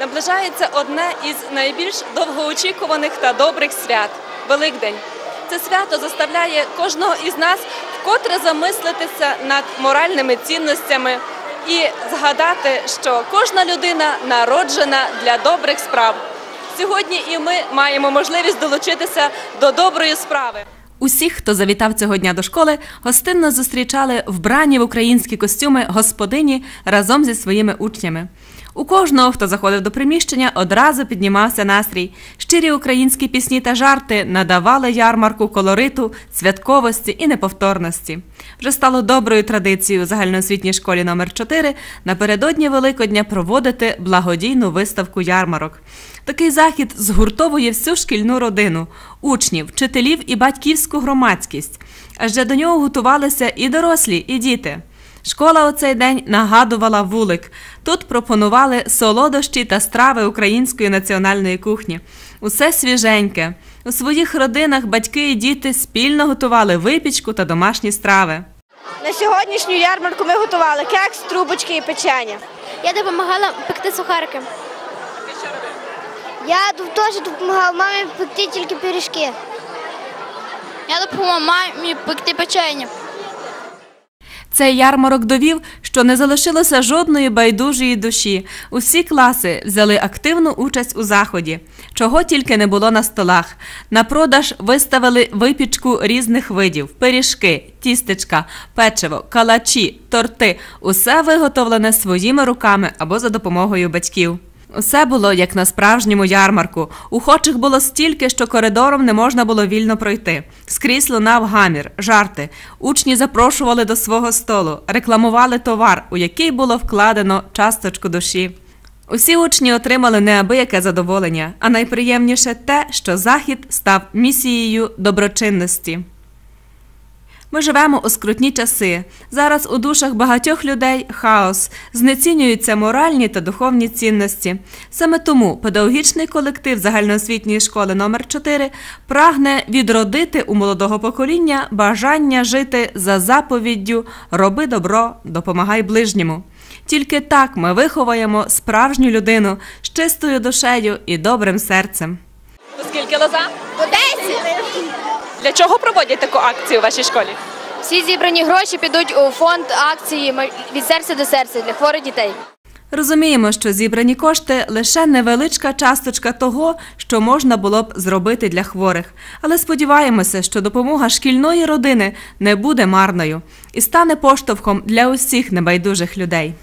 наближається одне із найбільш довгоочікуваних та добрих свят Великдень. Це свято заставляє кожного із нас вкотре замислитися над моральними цінностями і згадати, що кожна людина народжена для добрих справ. Сьогодні і ми маємо можливість долучитися до доброї справи. Усіх, хто завітав цього дня до школи, гостинно зустрічали вбрані в українські костюми господині разом зі своїми учнями. У кожного, хто заходив до приміщення, одразу піднімався настрій. Щирі українські пісні та жарти надавали ярмарку колориту, святковості і неповторності. Вже стало доброю традицією у загальноосвітній школі номер 4 напередодні Великодня проводити благодійну виставку ярмарок. Такий захід згуртовує всю шкільну родину, учнів, вчителів і батьківську громадськість. Адже до нього готувалися і дорослі, і діти. Школа у цей день нагадувала вулик. Тут пропонували солодощі та страви української національної кухні. Усе свіженьке. У своїх родинах батьки і діти спільно готували випічку та домашні страви. На сьогоднішню ярмарку ми готували кекс, трубочки і печення. Я допомагала пекти сухарики. Я тут теж допомагав мамі пекти тільки пиріжки. Я допомагала мамі пекти печення. Цей ярмарок довів, що не залишилося жодної байдужої душі. Усі класи взяли активну участь у заході, чого тільки не було на столах. На продаж виставили випічку різних видів: пиріжки, тістечка, печиво, калачі, торти усе виготовлене своїми руками або за допомогою батьків. Усе було як на справжньому ярмарку. Охочих було стільки, що коридором не можна було вільно пройти. Скрізь лунав гамір, жарти. Учні запрошували до свого столу, рекламували товар, у який було вкладено часточку душі. Усі учні отримали неабияке задоволення, а найприємніше те, що захід став місією доброчинності. Ми живемо у скрутні часи. Зараз у душах багатьох людей хаос, знецінюються моральні та духовні цінності. Саме тому педагогічний колектив загальноосвітньої школи номер 4 прагне відродити у молодого покоління бажання жити за заповіддю Роби добро, допомагай ближньому. Тільки так ми виховаємо справжню людину з чистою душею і добрим серцем. Скільки лоза? По 10! Для чого проводять таку акцію у вашій школі? Всі зібрані гроші підуть у фонд акції від серця до серця для хворих дітей. Розуміємо, що зібрані кошти лише невеличка часточка того, що можна було б зробити для хворих. Але сподіваємося, що допомога шкільної родини не буде марною і стане поштовхом для усіх небайдужих людей.